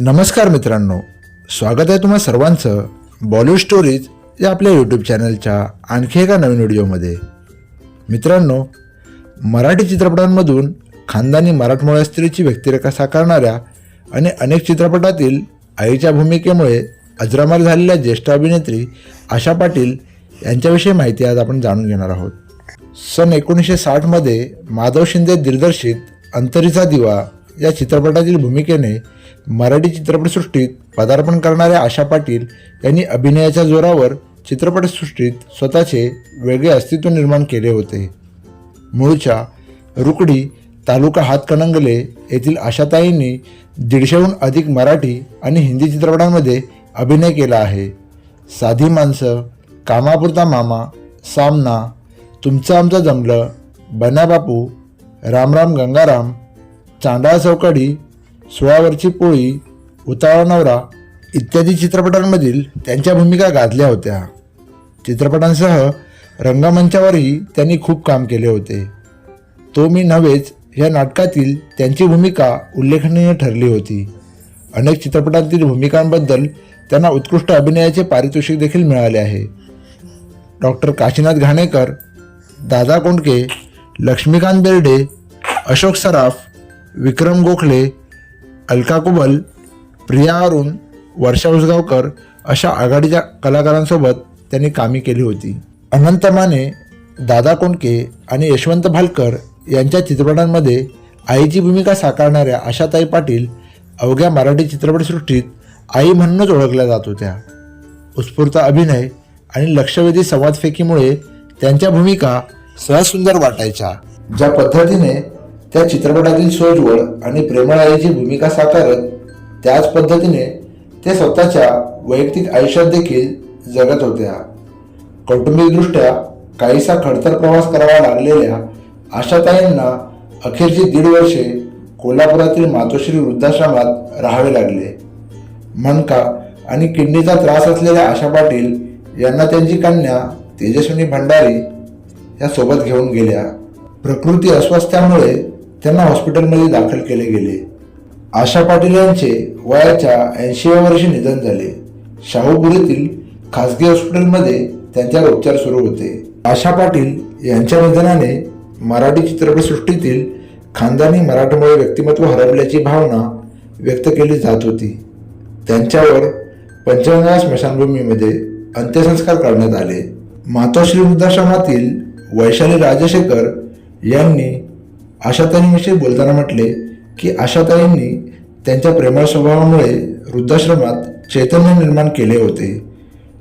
नमस्कार मित्रांनो स्वागत आहे तुम्हा सर्वांचं बॉलिवूड स्टोरीज या आपल्या यूट्यूब चॅनलच्या आणखी एका नवीन व्हिडिओमध्ये. मित्रांनो मराठी चित्रपटांमधून खानदानी मराठमोळ्या स्त्रीची व्यक्तिरेखा साकारणाऱ्या आणि अनेक चित्रपटातील आईच्या भूमिकेमुळे अजरामर झालेल्या ज्येष्ठ अभिनेत्री आशा पाटील यांच्याविषयी माहिती आज आपण जाणून घेणार आहोत. सन एकोणीसशे साठमध्ये माधव शिंदे दिग्दर्शित अंतरीचा दिवा या चित्रपटातील भूमिकेने मराठी चित्रपटसृष्टीत पदार्पण करणाऱ्या आशा पाटील यांनी अभिनयाच्या जोरावर चित्रपटसृष्टीत स्वतःचे वेगळे अस्तित्व निर्माण केले होते. मूळच्या रुकडी तालुका हातकणंगले येथील आशाताईंनी दीडशेहून अधिक मराठी आणि हिंदी चित्रपटांमध्ये अभिनय केला आहे. साधी माणसं कामापुरता मामा सामना तुमचं आमचं जमलं बना बापू रामराम गंगाराम चांडाळ चौकडी सोळावरची पोळी उतावळा नवरा इत्यादी चित्रपटांमधील त्यांच्या भूमिका गाजल्या होत्या. चित्रपटांसह रंगमंचावरही त्यांनी खूप काम केले होते. तो मी नव्हेच या नाटकातील त्यांची भूमिका उल्लेखनीय ठरली होती. अनेक चित्रपटांतील भूमिकांबद्दल त्यांना उत्कृष्ट अभिनयाचे पारितोषिक देखील मिळाले आहे. डॉक्टर काशीनाथ घाणेकर दादा कोंडके लक्ष्मीकांत बेर्डे अशोक सराफ विक्रम गोखले अलका कुबल प्रिया अरुण वर्षा उसगावकर अशा आघाडीच्या कलाकारांसोबत त्यांनी कामे केली होती. अनंत माने दादा कोंडके आणि यशवंत भालकर यांच्या चित्रपटांमध्ये आईची भूमिका साकारणाऱ्या आशाताई पाटील अवघ्या मराठी चित्रपटसृष्टीत आई म्हणूनच ओळखल्या जात होत्या. उत्स्फूर्त अभिनय आणि लक्षवेधी संवादफेकीमुळे त्यांच्या भूमिका सहज सुंदर वाटायच्या. ज्या पद्धतीने त्या चित्रपटातील सोजवळ आणि प्रेमळ आईची भूमिका साकारत त्याच पद्धतीने ते स्वतःच्या वैयक्तिक आयुष्यात देखील जगत होत्या. कौटुंबिकदृष्ट्या काहीसा खडतर प्रवास करावा लागलेल्या आशाताईंना अखेरची दीड वर्षे कोल्हापुरातील मातोश्री वृद्धाश्रमात राहावे लागले. मनका आणि किडनीचा त्रास असलेल्या आशा पाटील यांना त्यांची कन्या तेजस्विनी भंडारी या सोबत घेऊन गेल्या. प्रकृती अस्वास्थ्यामुळे त्यांना हॉस्पिटलमध्ये दाखल केले गेले. आशा पाटील यांचे वयाच्या ऐंशीव्या वर्षी निधन झाले. शाहूपुरीतील खासगी हॉस्पिटलमध्ये त्यांच्यावर उपचार सुरू होते. आशा पाटील यांच्या निधनाने मराठी चित्रपटसृष्टीतील खानदानी मराठमोळे व्यक्तिमत्व हरवल्याची भावना व्यक्त केली जात होती. त्यांच्यावर पंचगंगा स्मशानभूमीमध्ये अंत्यसंस्कार करण्यात आले. मातोश्री वृद्धाश्रमातील वैशाली राजशेखर यांनी आशाताईंविषयी बोलताना म्हटले की आशाताईंनी त्यांच्या प्रेमळ स्वभावामुळे वृद्धाश्रमात चैतन्य निर्माण केले होते.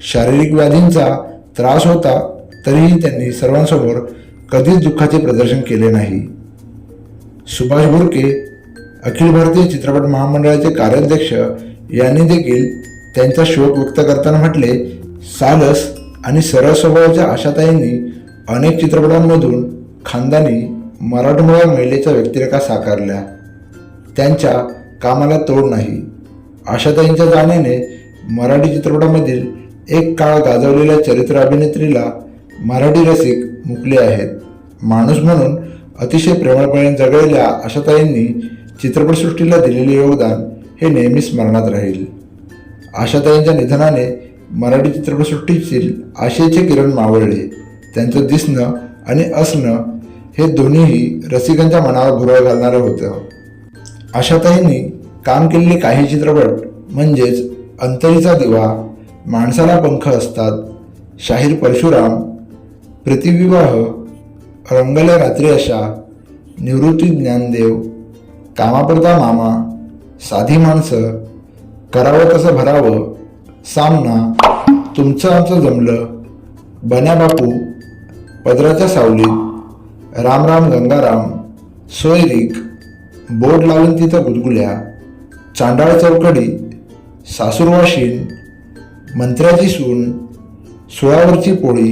शारीरिक व्याधींचा त्रास होता तरीही त्यांनी सर्वांसमोर कधीच दुःखाचे प्रदर्शन केले नाही. सुभाष बुरके अखिल भारतीय चित्रपट महामंडळाचे कार्याध्यक्ष यांनी देखील त्यांचा शोक व्यक्त करताना म्हटले सालस आणि सरळ स्वभावाच्या आशाताईंनी अनेक चित्रपटांमधून खानदानी मराठमोळ्या महिलेच्या व्यक्तिरेखा साकारल्या? त्यांच्या कामाला तोड नाही. आशाताईंच्या जाण्याने मराठी चित्रपटामधील एक काळ गाजवलेल्या चरित्र अभिनेत्रीला मराठी रसिक मुकले आहेत. माणूस म्हणून अतिशय प्रेमळपणे जगलेल्या आशाताईंनी चित्रपटसृष्टीला दिलेले योगदान हे नेहमी स्मरणात राहील. आशाताईंच्या निधनाने मराठी चित्रपटसृष्टीतील आशेचे किरण मावळले. त्यांचं दिसणं आणि असणं हे दोन्हीही रसिकांच्या मनावर भुरळ घालणारं होतं. आशाताईंनी काम केलेले काही चित्रपट म्हणजेच अंतरीचा दिवा माणसाला पंख असतात शाहीर परशुराम प्रतिविवाह रंगल्या रात्री अशा निवृत्ती ज्ञानदेव कामापुरता मामा साधी माणसं करावं तसं भरावं सामना तुमचं आमचं जमलं बन्या बापू पदराच्या सावलीत राम राम गंगाराम सोयरीक बोट लावून तिथं गुदगुल्या चांडाळ चौकडी सासूरवाशीन मंत्र्याची सून सोळावरची पोळी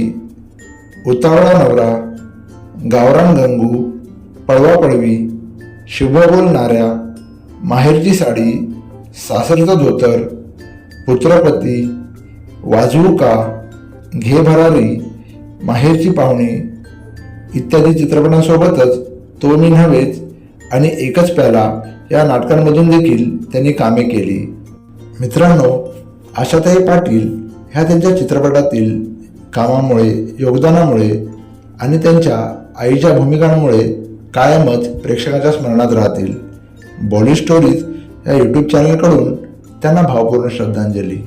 उतावळा नवरा गावरान गंगू पळवा पळवी शुभ बोलणाऱ्या माहेरची साडी सासरचं धोतर पुत्रपती वाजवू का घे भरारी माहेरची पाहुणी इत्यादी चित्रपटांसोबतच तो मी नव्हेच आणि एकच प्याला या नाटकांमधून देखील त्यांनी कामे केली. मित्रांनो आशाताई पाटील ह्या त्यांच्या चित्रपटातील कामामुळे योगदानामुळे आणि त्यांच्या आईच्या भूमिकांमुळे कायमच प्रेक्षकांच्या स्मरणात राहतील. बॉली स्टोरीज या यूट्यूब चॅनलकडून त्यांना भावपूर्ण श्रद्धांजली.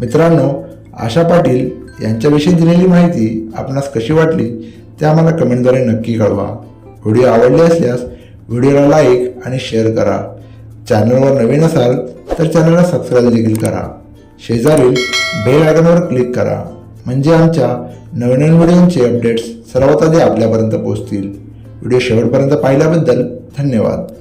मित्रांनो आशा पाटील यांच्याविषयी दिलेली माहिती आपणास कशी वाटली ते आम्हाला कमेंटद्वारे नक्की कळवा. व्हिडिओ आवडले असल्यास व्हिडिओला लाईक आणि शेअर करा. चॅनलवर नवीन असाल तर चॅनलला सबस्क्राईब देखील करा. शेजारील बेल आयकॉनवर क्लिक करा. म्हणजे आमच्या नवीन नवीन अपडेट्स सर्वात आधी आपल्यापर्यंत पोहोचतील. व्हिडिओ शेवटपर्यंत पाहिल्याबद्दल धन्यवाद.